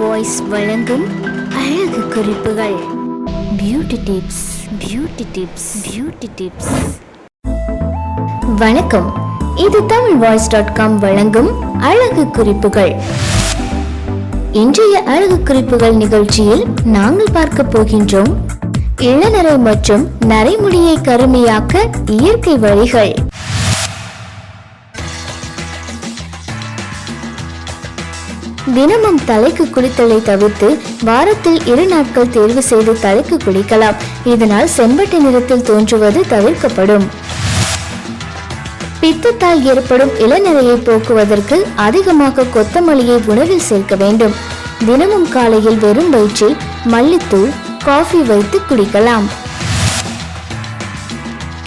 Voice வழங்கும் அழகு குறிப்புகள். Beauty tips beauty tips beauty tips வணக்கம். இது தமிழ் வாய்ஸ் டாட் காம் வழங்கும் அழகு குறிப்புகள். இன்றைய அழகு குறிப்புகள் நிகழ்ச்சியில் நாங்கள் பார்க்க போகின்றோம் இளநரை மற்றும் நரைமுடியை கருமையாக்க இயற்கை வழிகள். தினமும் தலைக்கு குளித்தலை தவிர்த்து வாரத்தில் இரு நாட்கள் தேர்வு செய்து தலைக்கு குளிக்கலாம். இதனால் செம்பட்டு நிறத்தில் தோன்றுவது தவிர்க்கப்படும். பித்தத்தால் ஏற்படும் இளநிலையை போக்குவதற்கு அதிகமாக கொத்தமல்லியை உணவில் சேர்க்க வேண்டும். தினமும் காலையில் வெறும் வயிற்றில் மல்லித்தூள் காஃபி வைத்து குடிக்கலாம்.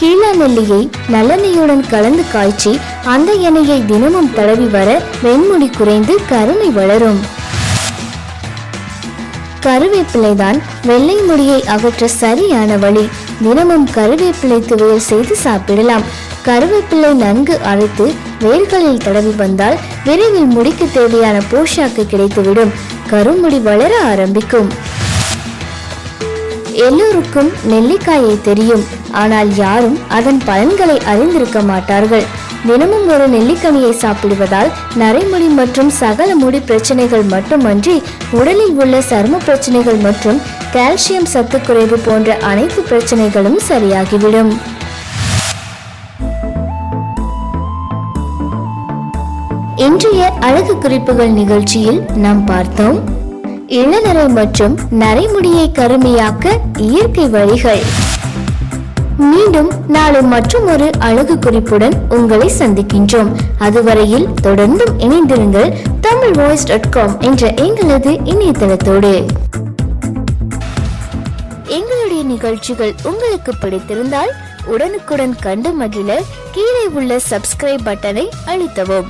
கீழா நெல்லியை நல்லெண்ணெயுடன் கலந்து காய்ச்சி அந்த எண்ணெயை தினமும் தடவி வர வெண்முடி குறைந்து கருமை வளரும். கருவேப்பிலைதான் வெள்ளை முடியை அகற்ற சரியான வழி. தினமும் கருவேப்பிலை துவையல் செய்து சாப்பிடலாம். கருவேப்பிலை நன்கு அரைத்து வேர்களில் தடவி வந்தால் விரைவில் முடிக்கு தேவையான போஷாக்கு கிடைத்துவிடும். கருமுடி வளர ஆரம்பிக்கும். எல்லோருக்கும் நெல்லிக்காயை தெரியும். ஆனால் யாரும் அதன் பலன்களை அறிந்திருக்க மாட்டார்கள். தினமும் ஒரு நெல்லிக்கனியை சாப்பிடுவதால் நரைமுடி மற்றும் சகல முடி பிரச்சனைகள் மட்டுமன்றி உடலில் உள்ள சரும பிரச்சனைகள் மற்றும் கால்சியம் சத்து குறைவு போன்ற அனைத்து பிரச்சனைகளும் சரியாகிவிடும். இன்றைய அழகு குறிப்புகள் நிகழ்ச்சியில் நாம் பார்த்தோம் இளநரை மற்றும் நரைமுடியை கருமையாக்க இயற்கை வழிகள். மீண்டும் நாளை மற்றும் ஒரு அழகு குறிப்புடன் உங்களை சந்திக்கின்றோம். அதுவரையில் தொடர்ந்தும் இணைந்திருங்கள் தமிழ் வாய்ஸ் டாட் காம் என்ற எங்களது இணையதளத்தோடு. எங்களுடைய நிகழ்ச்சிகள் உங்களுக்கு பிடித்திருந்தால் உடனுக்குடன் கண்டு மகிழ கீழே உள்ள சப்ஸ்கிரைப் பட்டனை அழுத்தவும்.